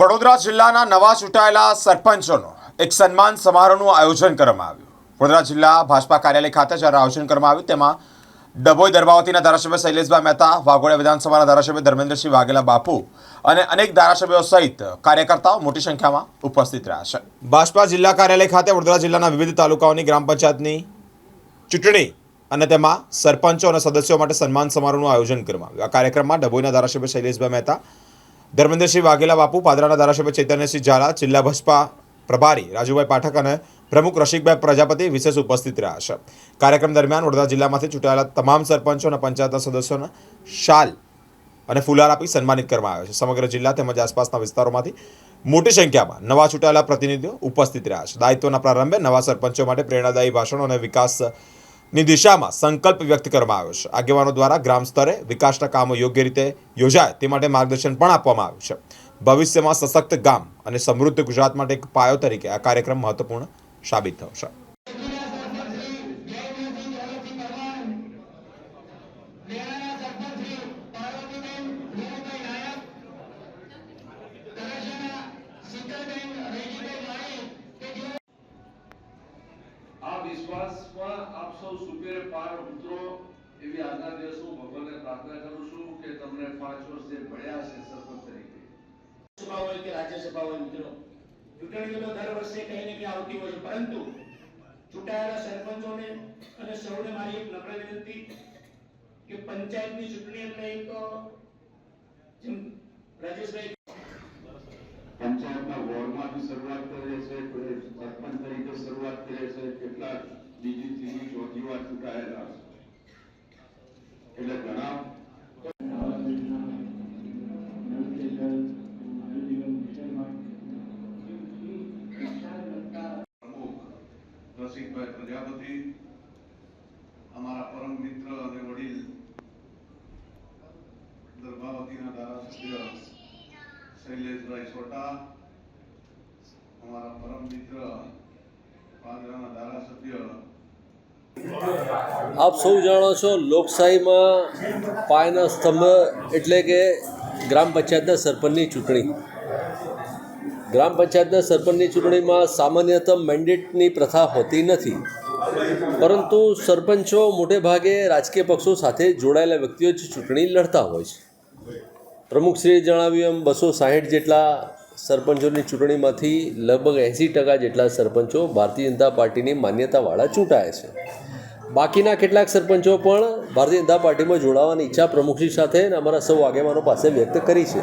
વડોદરા જિલ્લાના નવા ચૂંટાયેલા સરપંચોનો એક સન્માન સમારોહનું આયોજન કરવામાં આવ્યું. વડોદરા જિલ્લા ભાજપા કાર્યાલય ખાતે જ્યારે આયોજન કરવામાં આવ્યું, તેમાં ડભોઈ દરબાવતીના ધારાસભ્ય શૈલેષભાઈ મહેતા, વાઘોડિયા વિધાનસભાના ધારાસભ્ય ધર્મેન્દ્રસિંહ વાઘેલા બાપુ અને અનેક ધારાસભ્યો સહિત કાર્યકર્તાઓ મોટી સંખ્યામાં ઉપસ્થિત રહ્યા છે. ભાજપા જિલ્લા કાર્યાલય ખાતે વડોદરા જિલ્લાના વિવિધ તાલુકાઓની ગ્રામ પંચાયતની ચૂંટણી અને તેમાં સરપંચો અને સદસ્યો માટે સન્માન સમારોહનું આયોજન કરવામાં આવ્યું. આ કાર્યક્રમમાં ડભોઈના ધારાસભ્ય શૈલેષભાઈ મહેતા ધર્મેન્દ્રસિંહ વાઘેલા, બાપુ પાદરાના ધારાસભ્ય ચૈતન્યસિંહ ઝાલા, જિલ્લા ભાજપા પ્રભારી રાજુભાઈ પાઠક અને પ્રમુખ રસિકભાઈ પ્રજાપતિ વિશેષ ઉપસ્થિત રહ્યા છે. કાર્યક્રમ દરમિયાન વડોદરા જિલ્લામાંથી ચૂંટાયેલા તમામ સરપંચો અને પંચાયતના સદસ્યોને શાલ અને ફુલાર આપી સન્માનિત કરવામાં આવ્યો છે. સમગ્ર જિલ્લા તેમજ આસપાસના વિસ્તારોમાંથી મોટી સંખ્યામાં નવા ચૂંટાયેલા પ્રતિનિધિઓ ઉપસ્થિત રહ્યા છે. દાયિત્વના પ્રારંભે નવા સરપંચો માટે પ્રેરણાદાયી ભાષણો અને વિકાસની દિશામાં સંકલ્પ વ્યક્ત કરવામાં આવ્યો છે. આગેવાનો દ્વારા ગ્રામ સ્તરે વિકાસના કામો યોગ્ય રીતે યોજાય તે માટે માર્ગદર્શન પણ આપવામાં આવ્યું છે. ભવિષ્યમાં સશક્ત ગામ અને સમૃદ્ધ ગુજરાત માટે એક પાયો તરીકે આ કાર્યક્રમ મહત્વપૂર્ણ સાબિત થશે આ વિશ્વાસમાં આપ સૌ સુપેરે પાર ઉતરો એવી આજના દિવસ હું ભગવાનને પ્રાર્થના કરું છું કે તમને પાંચ વર્ષે ભણ્યા છે સરપંચ તરીકે. સભા હોય કે રાજ્યસભા હોય મિત્રો? ચૂંટણીઓ તો દર વર્ષે કંઈ ને કંઈ આવતી હોય છે પરંતુ ચૂંટાયેલા સરપંચોને અને સૌને મારી એક નમ્ર વિનંતી કે પંચાયતની ચૂંટણી એટલે એક જેમ રાજેશભાઈ પંચાયતના વોર્ડમાંથી શરૂઆત કરે છે સરપંચ તરીકે શરૂઆત કરે છે કેટલાક બીજી ત્રીજી ચોથી વાર ચૂંટાયેલા એટલે ઘણા પ્રમુખ રસિકભાઈ પ્રજાપતિ અમારા પરમ મિત્ર અને વડીલ દર્ભાવતીના ધારાસભ્ય અમારા પરમ મિત્ર પાદરાના ધારાસભ્ય આપ સૌ જાણો છો લોકશાહીમાં પાયાના સ્તંભ એટલે કે ગ્રામ પંચાયતના સરપંચની ચૂંટણી. ગ્રામ પંચાયતના સરપંચની ચૂંટણીમાં સામાન્યતઃ મેન્ડેટની પ્રથા હોતી નથી. પરંતુ સરપંચો મોટે ભાગે રાજકીય પક્ષો સાથે જોડાયેલા વ્યક્તિઓ જ ચૂંટણી લડતા હોય છે. પ્રમુખશ્રીએ જણાવ્યું એમ બસો સાહીઠ જેટલા સરપંચોની ચૂંટણીમાંથી લગભગ એંસી ટકા જેટલા સરપંચો ભારતીય જનતા પાર્ટીની માન્યતાવાળા ચૂંટાયા છે. બાકીના કેટલાક સરપંચો પણ ભારતીય જનતા પાર્ટીમાં જોડાવાની ઈચ્છા પ્રમુખજી સાથે અમારા સૌ આગેવાનો પાસે વ્યક્ત કરી છે.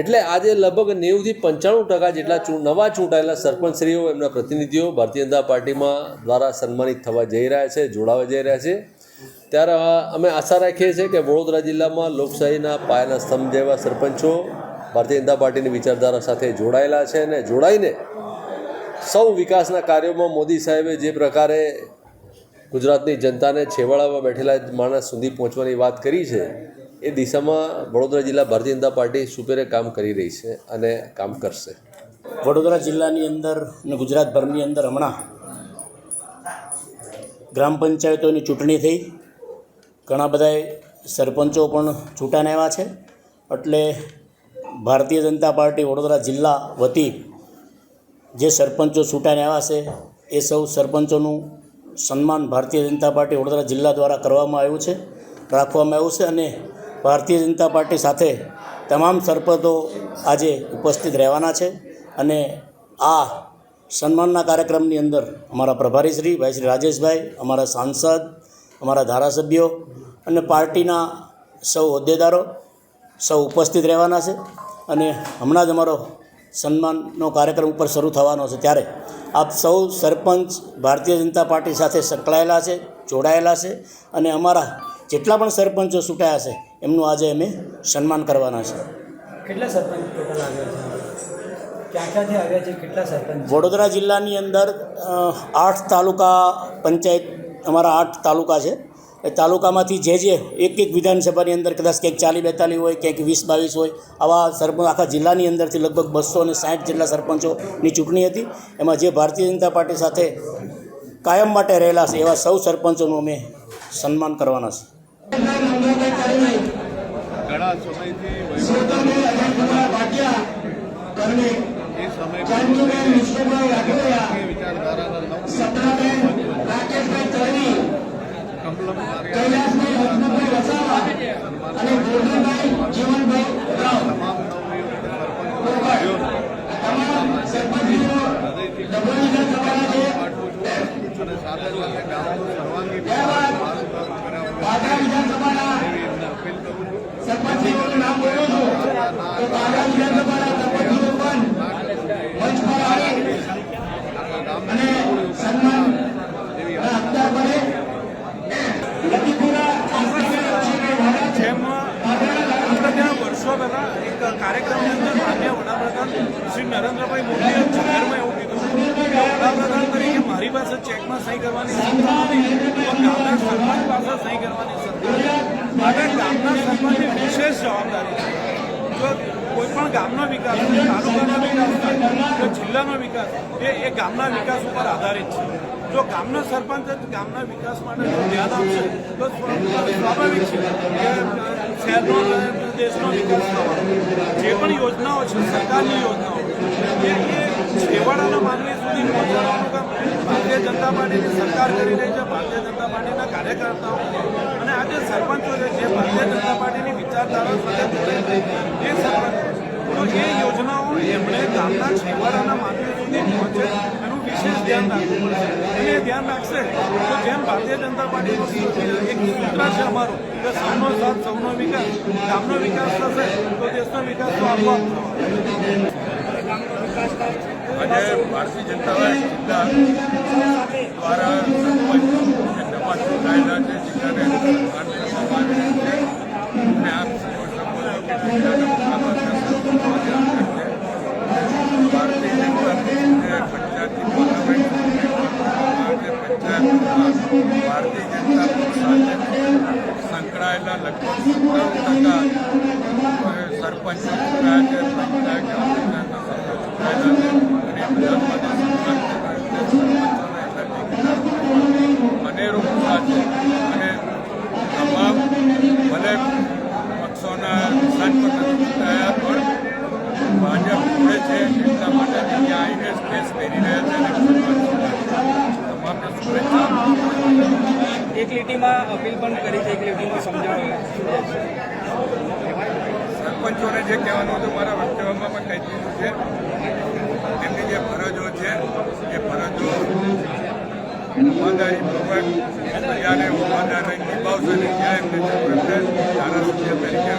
એટલે આજે લગભગ નેવુંથી પંચાણું ટકા જેટલા નવા ચૂંટાયેલા સરપંચશ્રીઓ એમના પ્રતિનિધિઓ ભારતીય જનતા પાર્ટીમાં દ્વારા સન્માનિત થવા જઈ રહ્યા છે, જોડાવા જઈ રહ્યા છે. ત્યારે અમે આશા રાખીએ છીએ કે વડોદરા જિલ્લામાં લોકશાહીના પાયાના સ્તંભ જેવા સરપંચો ભારતીય જનતા પાર્ટીની વિચારધારા સાથે જોડાયેલા છે અને જોડાઈને સૌ વિકાસના કાર્યોમાં મોદી સાહેબે જે પ્રકારે ગુજરાતની જનતાને છેવાડામાં બેઠેલા માણસ સુધી પહોંચવાની વાત કરી છે, એ દિશામાં વડોદરા જિલ્લા ભારતીય જનતા પાર્ટી સુપેરે કામ કરી રહી છે અને કામ કરશે. વડોદરા જિલ્લાની અંદર અને ગુજરાતભરની અંદર હમણાં ગ્રામ પંચાયતોની ચૂંટણી થઈ. ઘણા બધાએ સરપંચો પણ ચૂંટાને આવ્યા છે. એટલે ભારતીય જનતા પાર્ટી વડોદરા જિલ્લા વતી જે સરપંચો છૂટાને આવ્યા છે, એ સૌ સરપંચોનું સન્માન ભારતીય જનતા પાર્ટી વડોદરા જિલ્લા દ્વારા કરવામાં આવ્યું છે, રાખવામાં આવ્યું છે અને ભારતીય જનતા પાર્ટી સાથે તમામ સરપંચો આજે ઉપસ્થિત રહેવાના છે અને આ સન્માનના કાર્યક્રમની અંદર અમારા પ્રભારી શ્રી ભાઈ શ્રી રાજેશભાઈ, અમારા સાંસદ, અમારા ધારાસભ્યો અને પાર્ટીના સૌ હોદ્દેદારો સૌ ઉપસ્થિત રહેવાના છે અને હમણાં જ અમારો સન્માનનો કાર્યક્રમ ઉપર શરૂ થવાનો છે ત્યારે આપ સૌ સરપંચ ભારતીય જનતા પાર્ટી સાથે સંકળાયેલા છે જોડાયેલા છે અને અમારા જેટલા પણ સરપંચો ચૂંટાયા છે એમનું આજે અમે સન્માન કરવાના છે. કેટલા સરપંચ ટોટલ આવ્યા છે? કેટલા સરપંચ? વડોદરા જિલ્લાની અંદર આઠ તાલુકા પંચાયત અમારા આઠ તાલુકા છે. એ તાલુકામાંથી જે જે એક એક વિધાનસભાની અંદર કદાચ ક્યાંક ચાલી બેતાલી હોય ક્યાંક વીસ બાવીસ હોય આવા સરપંચ આખા જિલ્લાની અંદરથી લગભગ બસો અને સાઠ જેટલા સરપંચોની ચૂંટણી હતી. એમાં જે ભારતીય જનતા પાર્ટી સાથે કાયમ માટે રહેલા છે એવા સૌ સરપંચોનું અમે સન્માન કરવાના છે ઘણા સમયથી વહીવટદારો એ સમય રાજકીય વિચારધારાના નવ કમલમ તમામ નવનિયુક્ત સરપંચોને હૃદયથી પાઠવું છું અને સાથે સાથે ગામનો સર્વાંગી વિકાસ માર્ગદર્શન કર્યા એવી એમને અપીલ કરું છું જેમ આપણે ત્યાં વર્ષો પહેલાં એક કાર્યક્રમની અંદર માન્ય વડાપ્રધાન શ્રી નરેન્દ્રભાઈ મોદીએ જાહેરમાં એવું કીધું કે વડાપ્રધાન તરીકે મારી પાસે ચેકમાં સહી કરવાની સત્તા નથી ગામના સરપંચ પાસે સહી કરવાની સત્તા માટે ગામના સરપંચની વિશેષ જવાબદારી છે. જો કોઈ પણ ગામનો વિકાસ તાલુકાનો વિકાસ કે જિલ્લાનો વિકાસ એ એ ગામના વિકાસ ઉપર આધારિત છે. જો ગામના સરપંચ જ ગામના વિકાસ માટે ધ્યાન આપશે, તો સ્વાભાવિક છે કે શહેરનો દેશનો વિકાસ થવાનો. જે પણ યોજનાઓ છે, સરકારની યોજનાઓ, એ છેવાડાના માનવી સુધી પહોંચાડવાનું જનતા પાર્ટીની સરકાર કરી રહી છે ભારતીય જનતા પાર્ટીના કાર્યકર્તાઓ અને આજે સરપંચો છે જે ભારતીય જનતા પાર્ટીની વિચારધારા સાથે છે, એ સરપંચ એ યોજનાઓ એમણે ગામના છેવાડાના માનવી સુધી પહોંચે એનું વિશેષ ધ્યાન રાખવું પડશે. એ ધ્યાન રાખશે તો જેમ ભારતીય જનતા પાર્ટીનો એક સૂત્ર છે અમારો કે સૌનો સાથ સૌનો વિકાસ ગામનો વિકાસ થશે તો દેશનો વિકાસ તો આપવા આજે ભારતીય જનતા જિલ્લા દ્વારા સરપંચ જે નવા ચૂંટાયેલા છે, જિલ્લાને માન કરવામાં છે ભારતીય જનતા ભારતીય સંકળાયેલા લગભગ સત્તર ટકા સરપંચો ચૂંટાયા છે પંચાયત ગ્રામ પંચાયતના સભ્યો ચૂંટાયેલા છે અને બધામાંથી અનેરો ઉત્સાહ છે અને તમામ ભલે પક્ષોના સંત ચૂંટાયા પણ ભાજપ જોડે છે એટલા માટે અહીંયા આવીને સ્પેસ કરી રહ્યા છે અને તમામને શુભેચ્છા એક લીટીમાં અપીલ પણ કરી છે, એક લીટીમાં સમજાવ્યું સરપંચોને જે કહેવાનું હતું, મારા વક્તવ્યમાં પણ કહી દીધું છે. એમની જે ફરજો છે, એ ફરજો વફાદારીપૂર્વક પ્રજાને વફાદાર નિભાવશે અને ત્યાં એમને જરૂર છે ધારાસભ્ય તરીકે